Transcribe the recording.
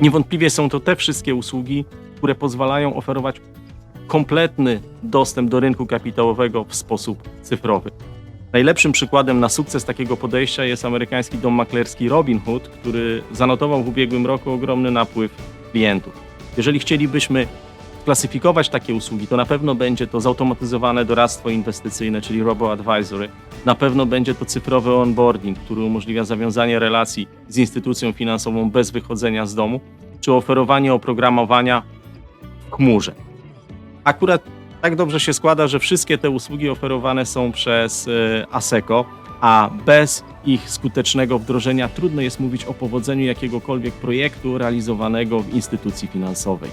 Niewątpliwie są to te wszystkie usługi, które pozwalają oferować kompletny dostęp do rynku kapitałowego w sposób cyfrowy. Najlepszym przykładem na sukces takiego podejścia jest amerykański dom maklerski Robinhood, który zanotował w ubiegłym roku ogromny napływ klientów. Jeżeli chcielibyśmy klasyfikować takie usługi, to na pewno będzie to zautomatyzowane doradztwo inwestycyjne, czyli robo-advisory. Na pewno będzie to cyfrowy onboarding, który umożliwia zawiązanie relacji z instytucją finansową bez wychodzenia z domu, czy oferowanie oprogramowania w chmurze. Akurat tak dobrze się składa, że wszystkie te usługi oferowane są przez e, ASECO, a bez ich skutecznego wdrożenia trudno jest mówić o powodzeniu jakiegokolwiek projektu realizowanego w instytucji finansowej.